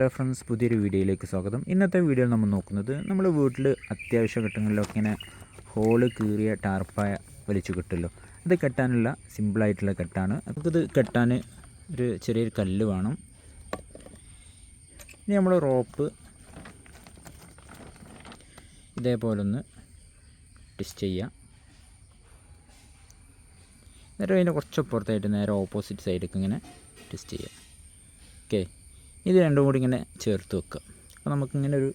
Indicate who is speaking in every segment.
Speaker 1: Hello friends പുതിയൊരു വീഡിയോയിലേക്ക് സ്വാഗതം. ഇന്നത്തെ വീഡിയോയിൽ നമ്മൾ നോക്കുന്നത് നമ്മൾ വീട്ടിൽ അത്യാവശ്യ ഘട്ടങ്ങളിലൊക്കെ ഇങ്ങനെ ഹോൾ കീറിയ ടാർപ്പായ വലിച്ചു കിട്ടുമല്ലോ അത് കെട്ടാനുള്ള സിമ്പിളായിട്ടുള്ള കെട്ടാണ്. നമുക്കിത് കെട്ടാൻ ഒരു ചെറിയൊരു കല്ല് വേണം. ഇനി നമ്മൾ റോപ്പ് ഇതേപോലെ ഒന്ന് ട്വിസ്റ്റ് ചെയ്യുക എന്നിട്ട് അതിന്റെ കുറച്ച് അപ്പുറത്തായിട്ട് നേരെ ഓപ്പോസിറ്റ് സൈഡിലേക്ക് ഇങ്ങനെ ട്വിസ്റ്റ് ചെയ്യുക ഓക്കെ ഇത് രണ്ടും കൂടി ഇങ്ങനെ ചേർത്ത് വെക്കുക അപ്പോൾ നമുക്കിങ്ങനെ ഒരു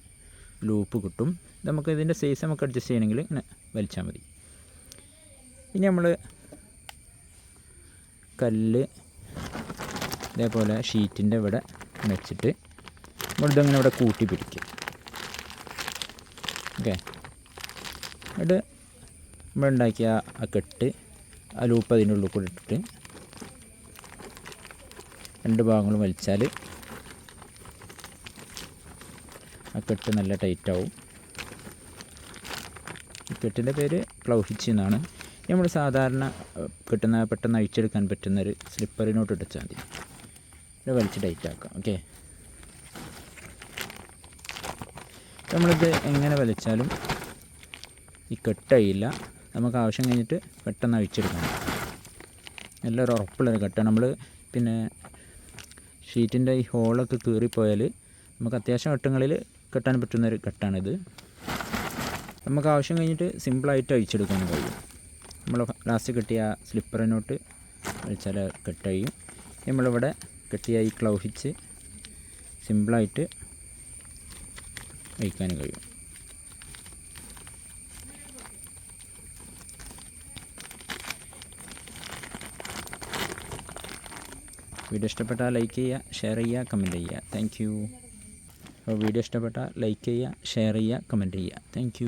Speaker 1: ലൂപ്പ് കിട്ടും. നമുക്ക് ഇതിന്റെ സൈസ് നമുക്ക് അഡ്ജസ്റ്റ് ചെയ്യണമെങ്കിൽ ഇങ്ങനെ വലിച്ചാൽ മതി. ഇനി നമ്മൾ കല്ല് ഇതേപോലെ ഷീറ്റിന്റെ ഇവിടെ വെച്ചിട്ട് നമ്മളിതങ്ങനെ ഇവിടെ കൂട്ടി പിടിക്കുക ഓക്കെ എന്നിട്ട് നമ്മളുണ്ടാക്കിയ ആ കെട്ട് ആ ലൂപ്പ് അതിന്റെ ഉള്ളിൽ കൂടെ ഇട്ടിട്ട് രണ്ട് ഭാഗങ്ങളും വലിച്ചാൽ ആ കെട്ട് നല്ല ടൈറ്റ് ആവും ഈ കെട്ടിന്റെ പേര് ക്ലൗഹിച്ച് എന്നാണ്. നമ്മൾ സാധാരണ കിട്ടുന്ന പെട്ടെന്ന് അഴിച്ചെടുക്കാൻ പറ്റുന്നൊരു സ്ലിപ്പറിനോട്ട് ഇടിച്ചാൽ മതി. ഇത് വലിച്ച് ടൈറ്റ് ആക്കാം ഓക്കെ? നമ്മളിത് എങ്ങനെ വലിച്ചാലും ഈ കെട്ടയില്ല നമുക്ക് ആവശ്യം കഴിഞ്ഞിട്ട് പെട്ടെന്ന് അഴിച്ചെടുക്കണം നല്ലൊരു ഉറപ്പുള്ളൊരു കെട്ടാണ്. നമ്മൾ പിന്നെ ഷീറ്റിന്റെ ഈ ഹോളൊക്കെ കീറിപ്പോയാൽ നമുക്ക് അത്യാവശ്യം ഘട്ടങ്ങളിൽ കെട്ടാൻ പറ്റുന്നൊരു കെട്ടാണിത്. നമുക്ക് ആവശ്യം കഴിഞ്ഞിട്ട് സിമ്പിളായിട്ട് അഴിച്ചെടുക്കാൻ കഴിയും. നമ്മൾ ലാസ്റ്റ് കെട്ടിയ സ്ലിപ്പറിനോട്ട് അഴിച്ചാൽ കെട്ടഴിയും നമ്മളിവിടെ കെട്ടിയ ഈ ക്ലൗഹിച്ച് സിമ്പിളായിട്ട് അഴിക്കാൻ കഴിയും. വീഡിയോ ഇഷ്ടപ്പെട്ടാൽ ലൈക്ക് ചെയ്യുക ഷെയർ ചെയ്യുക കമന്റ് ചെയ്യുക. താങ്ക് വീഡിയോ ഇഷ്ടപ്പെട്ടാൽ ലൈക്ക് ചെയ്യുക ഷെയർ ചെയ്യുക കമന്റ് ചെയ്യുക. താങ്ക്